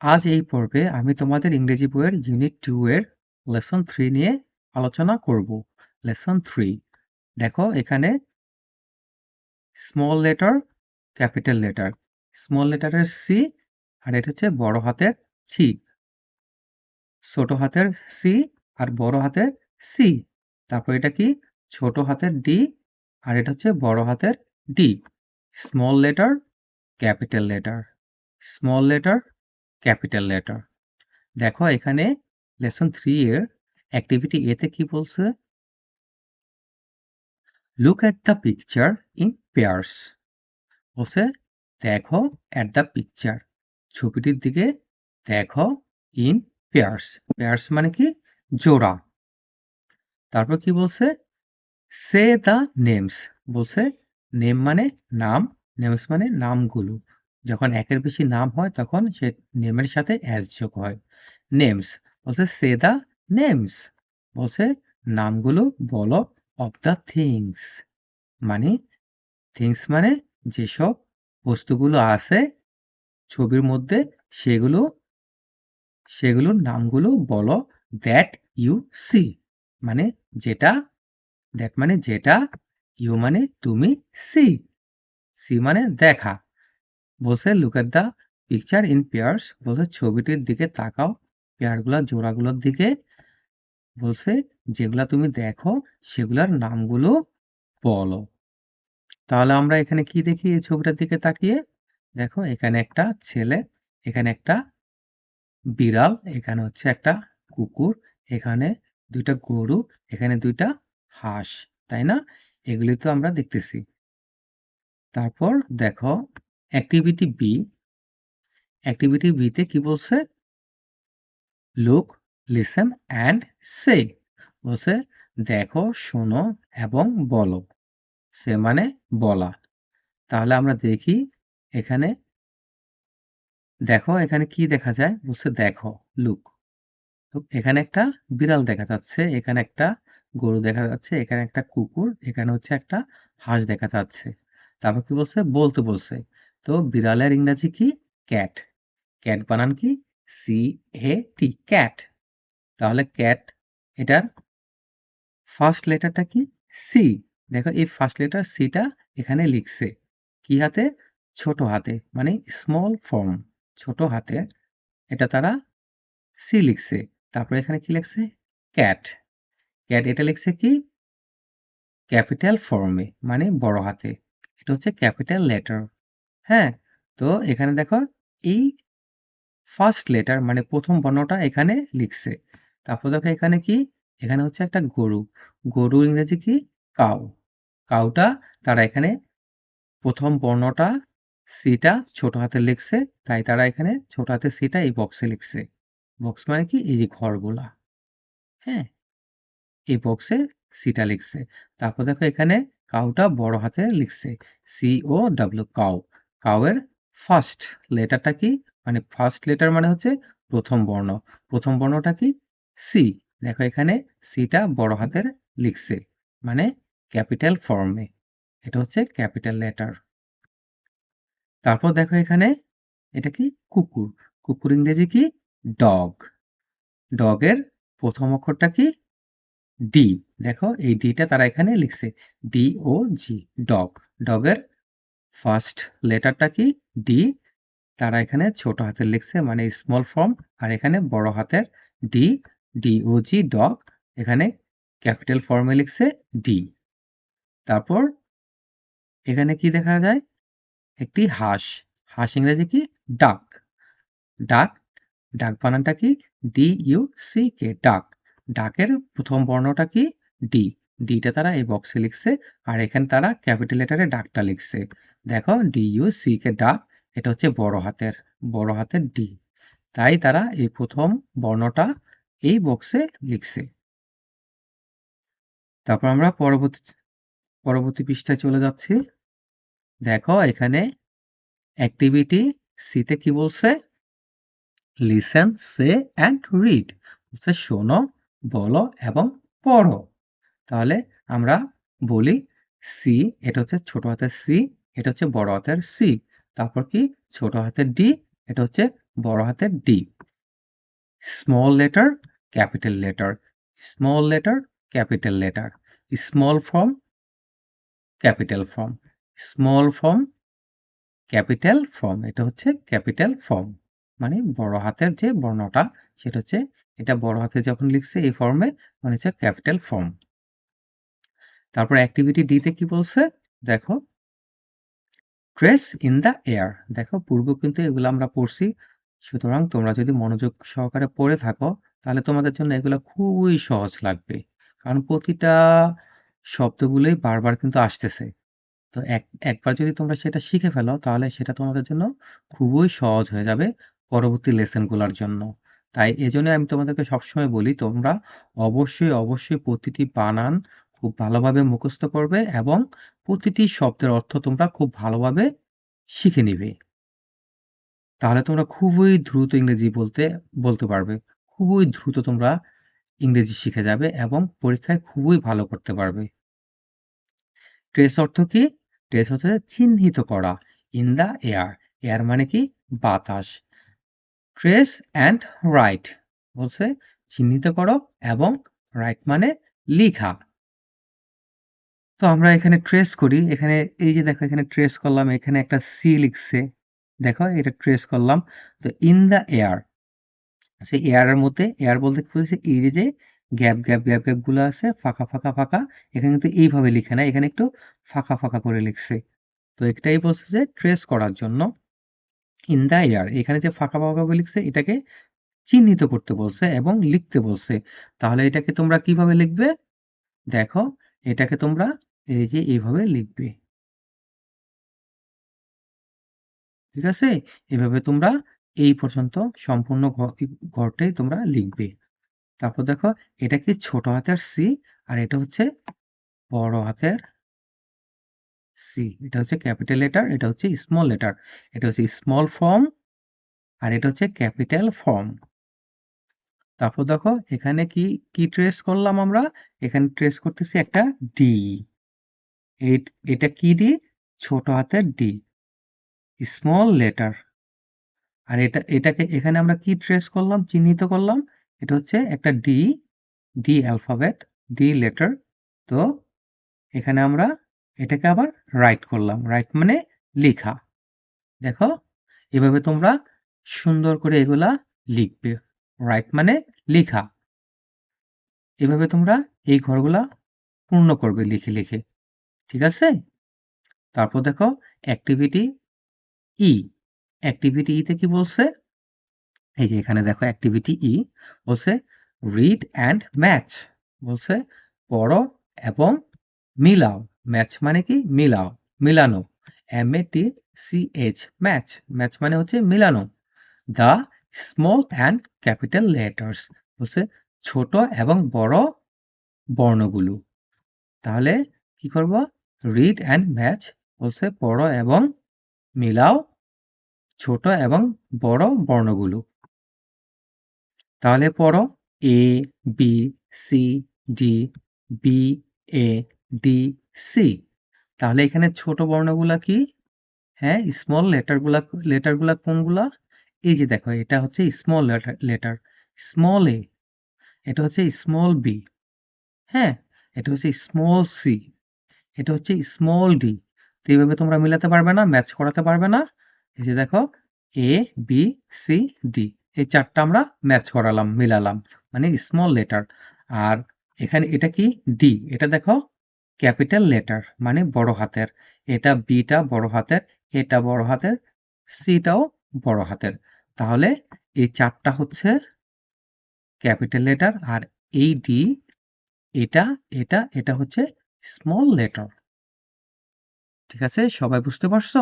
আজ এই পর্বে আমি তোমাদের ইংরেজি বইয়ের ইউনিট টু এর লেসন থ্রি নিয়ে আলোচনা করব। লেসন থ্রি দেখো এখানে small letter capital letter small লেটারের C আর এটা হচ্ছে বড় হাতের ছি ছোট হাতের সি আর বড় হাতের সি তারপর এটা কি? ছোট হাতের ডি আর এটা হচ্ছে বড় হাতের D small letter capital letter small letter capital letter. দেখো এখানে লেসন থ্রি এর অ্যাক্টিভিটি এতে কি বলছে? Look at the picture in pairs বলছে, দেখো অ্যাট দ্য পিকচার ছবিটির দিকে, দেখো ইন পেয়ার্স পেয়ার্স মানে কি? জোড়া। তারপর কি বলছে? সে দ্য নেমস বলছে নেম মানে নাম নেমস মানে নামগুলো। যখন একের বেশি নাম হয়, তখন সে নেমের সাথে অ্যাজ যোগ হয়। নেমস বলছে সে দ্য নেমস বলছে নামগুলো বলো অফ দ্য থিংস মানে থিংস মানে যেসব বস্তুগুলো আছে, ছবির মধ্যে সেগুলো, সেগুলোর নামগুলো বলো দ্যাট ইউ সি মানে যেটা দ্যাট মানে যেটা ইউ মানে তুমি সি সি মানে দেখা। বলছে look at the picture in pairs বলছে ছবিটির দিকে তাকাও পেয়ারগুলা জোড়াগুলোর দিকে, বলছে যেগুলা তুমি দেখো সেগুলার নামগুলো বলো। তাহলে আমরা এখানে কি দেখি এই ছবিটার দিকে তাকিয়ে? দেখো এখানে একটা ছেলে, এখানে একটা বিড়াল, এখানে হচ্ছে একটা কুকুর, এখানে দুইটা গরু, এখানে দুইটা হাঁস, তাই না? এগুলি তো আমরা দেখতেছি। তারপর দেখো অ্যাক্টিভিটি বি অ্যাক্টিভিটি বিতে কি বলছে? লুক লিসেন অ্যান্ড সে বলছে, দেখো, শোনো এবং বলো। সে মানে বলা। তাহলে আমরা দেখি এখানে, দেখো এখানে কি দেখা যায়? বলছে দেখো লুক এখানে একটা বিড়াল দেখা যাচ্ছে, এখানে একটা গরু দেখা যাচ্ছে, এখানে একটা কুকুর, এখানে হচ্ছে একটা হাঁস দেখা যাচ্ছে। তারপর কি বলছে? বলতে বলছে। তো বিড়ালের ইংরাজি কি? ক্যাট। ক্যাট বানান কি? C A T cat. তাহলে ক্যাট, এটার ফার্স্ট লেটারটা কি? সি দেখো, এই ফার্স্ট লেটার সিটা এখানে লিখছে। কি হাতে? ছোট হাতে মানে স্মল ফর্ম ছোট হাতে। এটা তারা সি লিখছে। তারপরে এখানে কি লিখছে? ক্যাট। ক্যাট এটা লিখছে কি? ক্যাপিটাল ফর্মে মানে বড় হাতে। এটা হচ্ছে ক্যাপিটাল লেটার হ্যাঁ তো এখানে দেখো এই ফার্স্ট লেটার মানে প্রথম বর্ণটা এখানে লিখছে। তারপর দেখো এখানে কি? এখানে হচ্ছে একটা গরু। গরু ইংরেজি কি? কাউ। কাউটা তারা এখানে প্রথম বর্ণটা সিটা ছোট হাতে লিখছে, তাই তারা এখানে ছোট হাতে সিটা এই বক্সে লিখছে। বক্স মানে কি? এই যে ঘরগুলা। হ্যাঁ এই বক্সে সিটা লিখছে। তারপর দেখো এখানে কাউটা বড় হাতে লিখছে সি ও ডাব্লিউ কাউ। কাউয়ের ফার্স্ট লেটারটা কি? মানে ফার্স্ট লেটার মানে হচ্ছে প্রথম বর্ণ। প্রথম বর্ণটা কি? সি দেখো এখানে সিটা বড় হাতের লিখছে। মানে ক্যাপিটাল ফর্মে এটা হচ্ছে ক্যাপিটাল লেটার তারপর দেখো এখানে এটা কি? কুকুর। কুকুর ইংরেজি কি? ডগ ডগের প্রথম অক্ষরটা কি? ডি দেখো এই ডিটা তারা এখানে লিখছে। ডি ও জি ডগ ডগের ফার্স্ট লেটারটা কি? ডি তারা এখানে ছোট হাতের লিখছে মানে স্মল ফর্ম আর এখানে বড় হাতের D D O G dog এখানে ক্যাপিটাল ফর্মে লিখছে ডি তারপর এখানে কি দেখা যায়? একটি হাঁস হাঁস ইংরেজি কি? ডাক। ডাক ডাক বানানটা কি? ডি ইউ সি কে ডাক। ডাকের প্রথম বর্ণটা কি? ডি ডিটা তারা এই বক্সে লিখছে, আর এখানে তারা ক্যাপিটাল লেটারে ডাকটা লিখছে। দেখো ডি ইউ সি কে ডাক, এটা হচ্ছে বড় হাতের বড় হাতের ডি তাই তারা এই প্রথম বর্ণটা এই বক্সে লিখছে। তারপর আমরা পরবর্তী পরবর্তী পৃষ্ঠায় চলে যাচ্ছি। দেখো এখানে অ্যাক্টিভিটি সিতে কি বলছে? লিসেন সে অ্যান্ড রিড বলছে শোনো, বলো এবং পড়ো। তাহলে আমরা বলি সি এটা হচ্ছে ছোট হাতের সি এটা হচ্ছে বড় হাতের সি তারপর কি? ছোট হাতের ডি এটা হচ্ছে বড় হাতের D small letter capital letter small letter capital letter small form capital form small form capital form এটা হচ্ছে ক্যাপিটাল ফর্ম মানে বড় হাতের যে বর্ণটা, সেটা হচ্ছে এটা বড় হাতে যখন লিখছে এই ফর্মে মানে হচ্ছে ক্যাপিটাল ফর্ম তারপর অ্যাক্টিভিটি ডি তে কি বলছে? দেখো ট্রেস ইন দ্য এয়ার দেখো, পূর্ব কিন্তু এগুলো আমরা পড়ছি। সুতরাং তোমরা যদি মনোযোগ সহকারে পড়ে থাকো, তাহলে তোমাদের জন্য এগুলো খুবই সহজ লাগবে। কারণ প্রতিটা শব্দগুলোই বারবার কিন্তু আসতেছে। তো এক, একবার যদি তোমরা সেটা শিখে ফেলো, তাহলে সেটা তোমাদের জন্য খুবই সহজ হয়ে যাবে পরবর্তী লেসনগুলোর জন্য। তাই এজন্য আমি তোমাদেরকে সবসময় বলি, তোমরা অবশ্যই অবশ্যই প্রতিটি বানান খুব ভালোভাবে মুখস্থ করবে এবং প্রতিটি শব্দের অর্থ তোমরা খুব ভালোভাবে শিখে নিবে। তাহলে তোমরা খুবই দ্রুত ইংরেজি বলতে বলতে পারবে। খুবই দ্রুত তোমরা ইংরেজি শিখে যাবে এবং পরীক্ষায় খুবই ভালো করতে পারবে। ট্রেস অর্থ কি? ট্রেস হচ্ছে চিহ্নিত করা ইন দ্য এয়ার এয়ার মানে কি? বাতাস। ট্রেস অ্যান্ড রাইট বলছে চিহ্নিত করো এবং রাইট মানে লিখা। তো আমরা এখানে ট্রেস করি। এখানে এই যে দেখো, এখানে ট্রেস করলাম, এখানে একটা সি লিখছে। দেখো, এটা ট্রেস করলাম। তো ইন দ্য এয়ার সে এয়ারের মধ্যে এয়ার বলতে কি বলছে এই যে গ্যাপ গ্যাপ গ্যাপ গ্যাপগুলো আছে, ফাঁকা ফাঁকা ফাঁকা, এখানে কিন্তু এইভাবে লিখে না, এখানে একটু ফাঁকা ফাঁকা করে লিখছে। তো এটাই বলছে যে ট্রেস করার জন্য ইন দ্য এয়ার এখানে যে ফাঁকা ফাঁকা করে লিখছে, এটাকে চিহ্নিত করতে বলছে এবং লিখতে বলছে। তাহলে এটাকে তোমরা কীভাবে লিখবে? দেখো, এটাকে তোমরা এই যে এইভাবে লিখবে। ঠিক আছে? এভাবে তোমরা এই পর্যন্ত সম্পূর্ণ ঘরটাই তোমরা লিখবে। তারপর দেখো, এটা কি ছোট হাতের সি আর এটা হচ্ছে বড় হাতের সি এটা হচ্ছে ক্যাপিটাল লেটার, এটা হচ্ছে স্মল লেটার। এটা হচ্ছে স্মল ফর্ম আর এটা হচ্ছে ক্যাপিটাল ফর্ম। তারপর দেখো, এখানে কি কি ট্রেস করলাম আমরা? এখানে ট্রেস করতেছি একটা ডি এটা কি ডি? ছোট হাতের ডি। Small letter. আর এটা, এটাকে এখানে আমরা কি ট্রেস করলাম, চিহ্নিত করলাম? এটা হচ্ছে একটা D D alphabet, D letter. তো এখানে আমরা এটাকে আবার রাইট করলাম। রাইট মানে লেখা। দেখো, এভাবে তোমরা সুন্দর করে এগুলা লিখবে। রাইট মানে লেখা। এভাবে তোমরা এই ঘরগুলা পূর্ণ করবে লিখে লিখে। ঠিক আছে? তারপর দেখো অ্যাক্টিভিটি ই অ্যাক্টিভিটি ইতে কি বলছে? এই যে এখানে দেখো অ্যাক্টিভিটি ই বলছে রিড অ্যান্ড ম্যাচ বলছে পড়ো এবং মিলাও। ম্যাচ মানে কি? মিলাও। মিলানো। M A T C H match match মানে হচ্ছে মিলানো। The small and capital letters বলছে ছোট এবং বড় বর্ণগুলো। তাহলে কি করব? রিড অ্যান্ড ম্যাচ বলছে পড়ো এবং মিলাও, ছোট এবং বড় বর্ণগুলো। তাহলে পড়ো A B C D B A D C তাহলে এখানে ছোট বর্ণগুলা কি? হ্যাঁ স্মল লেটারগুলা লেটারগুলা কোনগুলা? এই যে দেখো, এটা হচ্ছে স্মল লেটার স্মল এ এটা হচ্ছে স্মল বি হ্যাঁ এটা হচ্ছে স্মল সি এটা হচ্ছে স্মল ডি তো এইভাবে তোমরা মিলাতে পারবে না ম্যাচ করাতে পারবে না। এই যে দেখো এ বি সি ডি এই চারটা আমরা ম্যাচ করালাম, মিলালাম মানে স্মল লেটার আর এখানে এটা কি? ডি এটা দেখো ক্যাপিটাল লেটার মানে বড় হাতের। এটা বিটা বড় হাতের, এটা বড় হাতের সিটাও বড় হাতের। তাহলে এই চারটা হচ্ছে ক্যাপিটাল লেটার আর এই ডি এটা এটা এটা হচ্ছে স্মল লেটার ঠিক আছে? সবাই বুঝতে পারছ?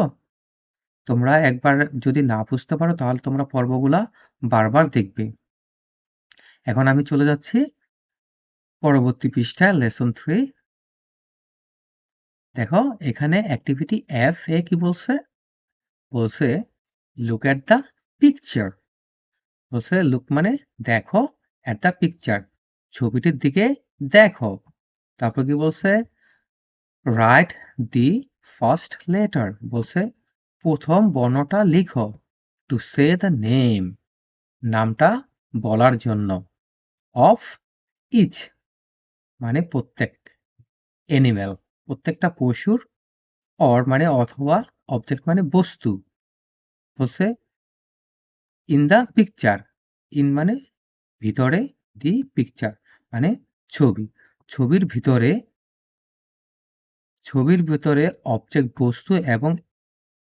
তোমরা একবার যদি না বুঝতে পারো, তাহলে তোমরা পর্বগুলা বারবার দেখবে। এখন আমি চলে যাচ্ছি পরবর্তী পৃষ্ঠায় লেসন থ্রি দেখো, এখানে অ্যাক্টিভিটি এফ এ কি বলছে? বলছে লুক অ্যাট দ্য পিকচার বলছে লুক মানে দেখো অ্যাট দ্য পিকচার ছবিটির দিকে দেখো। তারপর কি বলছে? রাইট দি ফার্স্ট লেটার বলছে, প্রথম বর্ণটা লিখো টু সে দ্য নেম নামটা বলার জন্য অফ ইচ মানে প্রত্যেক অ্যানিম্যাল প্রত্যেকটা পশুর অর মানে অথবা অবজেক্ট মানে বস্তু, বলছে ইন দ্য পিকচার ইন মানে ভিতরে দি পিকচার মানে ছবি ছবির ভিতরে ছবির ভিতরে অবজেক্ট বস্তু এবং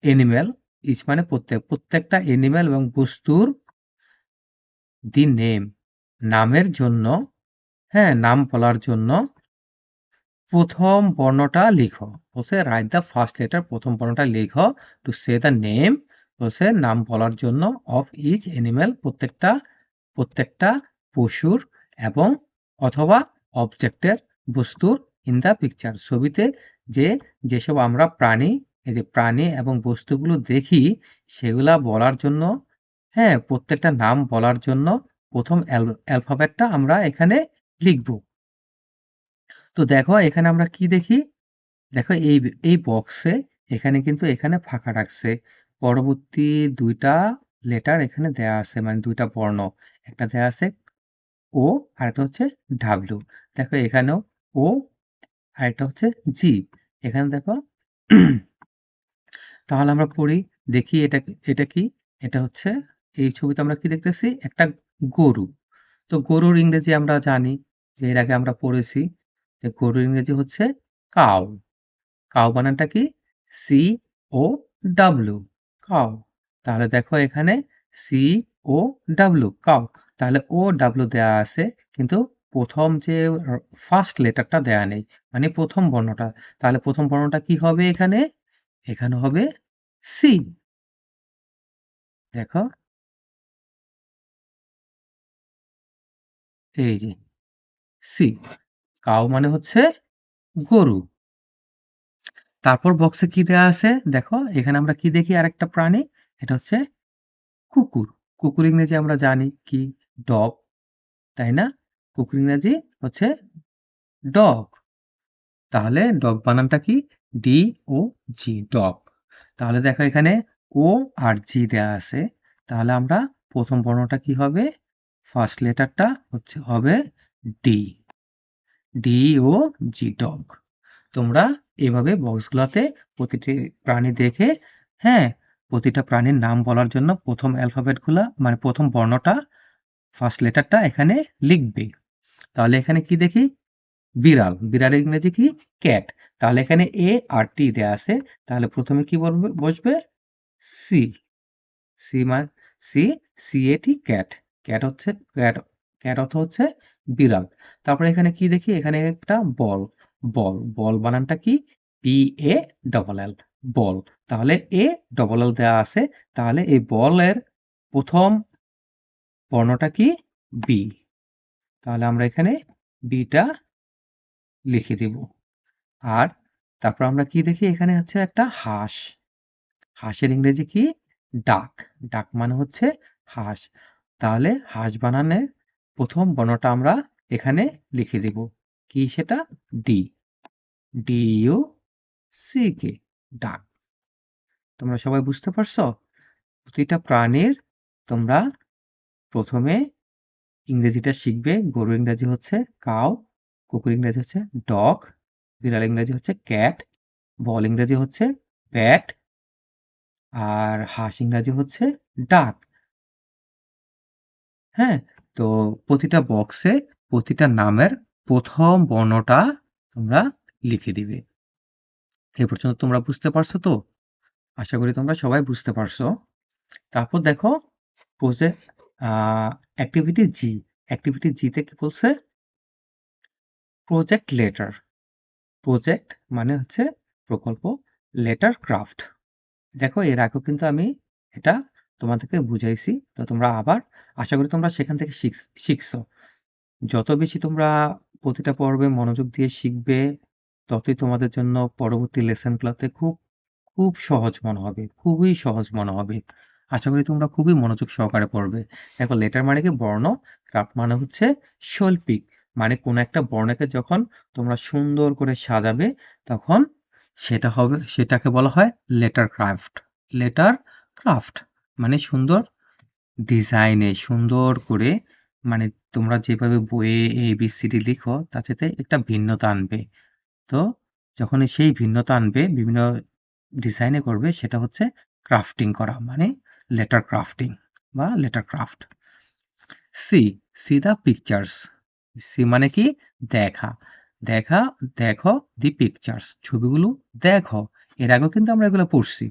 এনিম্যাল ইচ মানে প্রত্যেক, প্রত্যেকটা এনিম্যাল এবং বস্তুর দি নেম নামের জন্য হ্যাঁ নাম বলার জন্য প্রথম বর্ণটা লিখো। বলছে রাইট দ্য ফার্স্ট লেটার প্রথম বর্ণটা লিখো টু সে দ্য নেম বলছে, নাম বলার জন্য অফ ইচ এনিম্যাল প্রত্যেকটা প্রত্যেকটা পশুর এবং অথবা অবজেক্টের বস্তুর ইন দ্য পিকচার ছবিতে যে, যেসব আমরা প্রাণী, এই যে প্রাণী এবং বস্তুগুলো দেখি, সেগুলা বলার জন্য হ্যাঁ প্রত্যেকটা নাম বলার জন্য প্রথম অ্যালফাবেটটা আমরা এখানে লিখব। তো দেখো, এখানে আমরা কি দেখি? দেখো, এই এই বক্সে এখানে কিন্তু এখানে ফাঁকা রাখছে। পরবর্তী দুইটা লেটার এখানে দেয়া আছে মানে দুইটা বর্ণ। একটা দেয়া আছে ও আর একটা হচ্ছে ডাব্লিউ দেখো এখানেও ও আর একটা হচ্ছে জি এখানে দেখো তাহলে আমরা পড়ি, দেখি এটা এটা কি? এটা হচ্ছে, এই ছবিতে আমরা কি দেখতেছি? একটা গরু। তো গরুর ইংরেজি আমরা জানি, যে এর আগে আমরা পড়েছি, যে গরুর ইংরেজি হচ্ছে কাউ কাউ বানানটা কি? সি ও ডাব্লিউ কাউ তাহলে দেখো এখানে সি ও ডাব্লিউ কাউ তাহলে ও ডাব্লিউ দেয়া আছে, কিন্তু প্রথম যে ফার্স্ট লেটারটা দেয়া নেই মানে প্রথম বর্ণটা। তাহলে প্রথম বর্ণটা কি হবে এখানে? এখানে হবে সি দেখো। এই যে সি কাউ মানে হচ্ছে গরু। তারপর বক্সে কি দেয়া আছে? দেখো, এখানে আমরা কি দেখি? আরেকটা প্রাণী, এটা হচ্ছে কুকুর। কুকুর ইংরেজি আমরা জানি কি? ডগ, তাই না? কুকুর ইংরাজি হচ্ছে ডগ। তাহলে ডগ বানানটা কি? D O G, dog. তাহলে দেখো এখানে ও আর জি দেয়া আছে। তাহলে আমরা প্রথম বর্ণটা কি হবে? ফার্স্ট লেটারটা হচ্ছে, হবে D. D O G, dog. তোমরা এভাবে বক্সগুলোতে প্রতিটি প্রাণী দেখে হ্যাঁ প্রতিটা প্রাণীর নাম বলার জন্য প্রথম অ্যালফাবেটগুলা মানে প্রথম বর্ণটা ফার্স্ট লেটারটা এখানে লিখবে। তাহলে এখানে কি দেখি? বিড়াল। বিড়ালের ইংরেজি কি? ক্যাট তাহলে এখানে এ আর টি দেয়া আছে। তাহলে প্রথমে কি বলবে, বসবে? সি সি মানে C C A T cat cat হচ্ছে ক্যাট ক্যাট অর্থ হচ্ছে বিড়াল। তারপরে এখানে কি দেখি? এখানে একটা বল। বল। বল বানানটা কি? P A double L ball. তাহলে এ ডবল এল দেওয়া আছে। তাহলে এই বলের প্রথম বর্ণটা কি? বি তাহলে আমরা এখানে বিটা লিখে দিব। আর তারপর আমরা কি দেখি? এখানে হচ্ছে একটা হাঁস। হাঁসের ইংরেজি কি? ডাক। ডাক মানে হচ্ছে হাঁস। তাহলে হাঁস বানানে প্রথম বর্ণটা আমরা এখানে লিখে দিব। কি সেটা? D D U C K duck. তোমরা সবাই বুঝতে পারছ? প্রতিটা প্রাণীর তোমরা প্রথমে ইংরেজিটা শিখবে। গরু ইংরেজি হচ্ছে কাউ কুকুর ইংরেজি হচ্ছে ডগ বিড়াল ইংরেজি হচ্ছে ক্যাট বল ইংরেজি হচ্ছে ব্যাট আর হাঁস ইংরাজি হচ্ছে ডাক। হ্যাঁ তো প্রতিটা বক্সে প্রতিটা নামের প্রথম বর্ণটা তোমরা লিখে দিবে। এ পর্যন্ত তোমরা বুঝতে পারছ তো? আশা করি তোমরা সবাই বুঝতে পারছ। তারপর দেখো প্রজেক্ট অ্যাক্টিভিটি জি অ্যাক্টিভিটি জিতে কি বলছে? প্রজেক্ট লেটার প্রজেক্ট মানে হচ্ছে প্রকল্প লেটার ক্রাফট দেখো, এর আগেও কিন্তু আমি এটা তোমাদেরকে বুঝাইছি, তো তোমরা আবার আশা করি তোমরা সেখান থেকে শিখছো যত বেশি তোমরা প্রতিটা পর্বে মনোযোগ দিয়ে শিখবে, ততই তোমাদের জন্য পরবর্তী লেসনগুলোতে খুব খুব সহজ মনে হবে, খুবই সহজ মনে হবে। আশা করি তোমরা খুবই মনোযোগ সহকারে পড়বে। দেখো লেটার মানে কি? বর্ণ। ক্রাফট মানে হচ্ছে শৈল্পিক। মানে কোনো একটা বর্ণকে যখন তোমরা সুন্দর করে সাজাবে, তখন সেটা হবে, সেটাকে বলা হয় লেটার ক্রাফট লেটার ক্রাফট মানে সুন্দর ডিজাইনে সুন্দর করে মানে তোমরা যেভাবে বইয়ে এ বি সি ডি লিখো তাতে একটা ভিন্নতা আনবে। তো যখন সেই ভিন্নতা আনবে, বিভিন্ন ডিজাইনে করবে, সেটা হচ্ছে ক্রাফটিং করা। মানে লেটার ক্রাফটিং বা letter craft see see the pictures see মানে কি? দেখা। দেখা, দেখো দি পিকচার্স ছবিগুলো দেখো। এর আগেও কিন্তু আমরা এগুলো পড়ছি।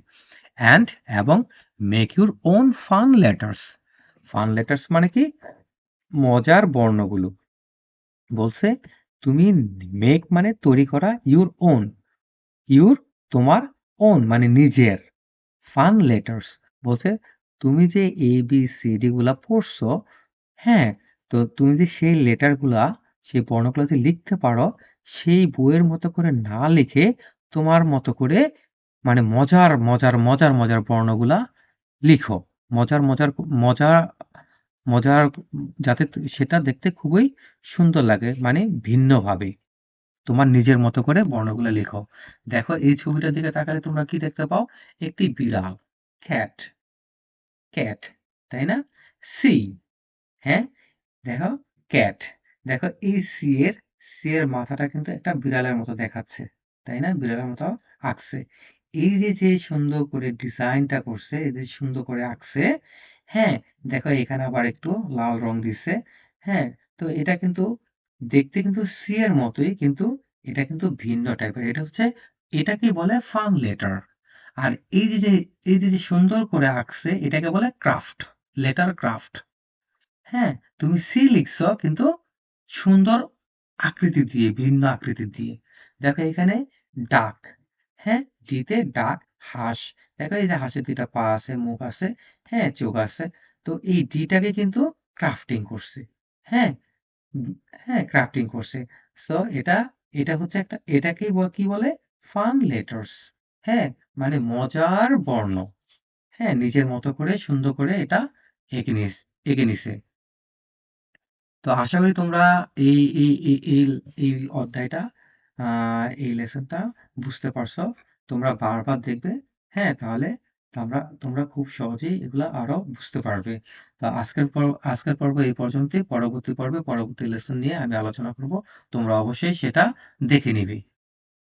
অ্যান্ড এবং make your own fun letters fun letters মানে কি? মজার বর্ণগুলো। বলছে, তুমি মেক মানে তৈরি করা ইউর ওন ইউর তোমার ওন মানে নিজের। ফান লেটার্স বলছে, তুমি যে এ বি সি ডি গুলা পড়ছো হ্যাঁ তো তুমি যে সেই লেটারগুলা সেই বর্ণগুলো যে লিখতে পারো, সেই বইয়ের মতো করে না লিখে তোমার মতো করে মানে মজার মজার মজার মজার বর্ণগুলা লিখো। মজার মজার মজার মজার যাতে সেটা দেখতে খুবই সুন্দর লাগে মানে ভিন্নভাবে তোমার নিজের মতো করে বর্ণগুলো লেখো। দেখো, এই ছবিটার দিকে তাকালে তোমরা কি দেখতে পাও? একটি বিড়াল ক্যাট ক্যাট তাই না? সি হ্যাঁ? দেখো ক্যাট দেখো, এই সি এর সি এর মাথাটা কিন্তু একটা বিড়ালের মতো দেখাচ্ছে, তাই না? বিড়ালের মতো আঁকছে। এই যে যে সুন্দর করে ডিজাইনটা করছে, এই যে সুন্দর করে আঁকছে হ্যাঁ দেখো, এখানে আবার একটু লাল রং দিছে হ্যাঁ তো এটা কিন্তু দেখতে কিন্তু সি এর মতোই, কিন্তু এটা কিন্তু ভিন্ন টাইপের এটা হচ্ছে এটাকে বলে ফান লেটার আর এই যে যে, এই যে যে সুন্দর করে আঁকছে, এটাকে বলে ক্রাফট, লেটার ক্রাফট। হ্যাঁ তুমি সি লিখছো, কিন্তু সুন্দর আকৃতি দিয়ে, ভিন্ন আকৃতি দিয়ে। দেখো এখানে ডাক। হ্যাঁ ডিতে ডাক, হাঁস। দেখো এই যে হাঁসের দুইটা পা আছে, মুখ আছে হ্যাঁ চোখ আছে। তো এই ডিটাকে কিন্তু ক্রাফটিং করছে। হ্যাঁ হ্যাঁ ক্রাফটিং করছে। সো এটা এটা হচ্ছে একটা এটাকেই কি বলে? Fun letters. হ্যাঁ মানে মজার বর্ণ। হ্যাঁ নিজের মতো করে সুন্দর করে এটা এঁকে নিস এঁকে নিছে তো আশা করি তোমরা এই এই এই এই এই অধ্যায়টা এই লেসনটা বুঝতে পারছ। তোমরা বারবার দেখবে হ্যাঁ তাহলে তোমরা তোমরা খুব সহজেই এগুলা আরও বুঝতে পারবে। তো আজকের পর আজকের পর্ব এই পর্যন্তই। পরবর্তী পর্বে পরবর্তী লেসন নিয়ে আমি আলোচনা করব। তোমরা অবশ্যই সেটা দেখে নিবে।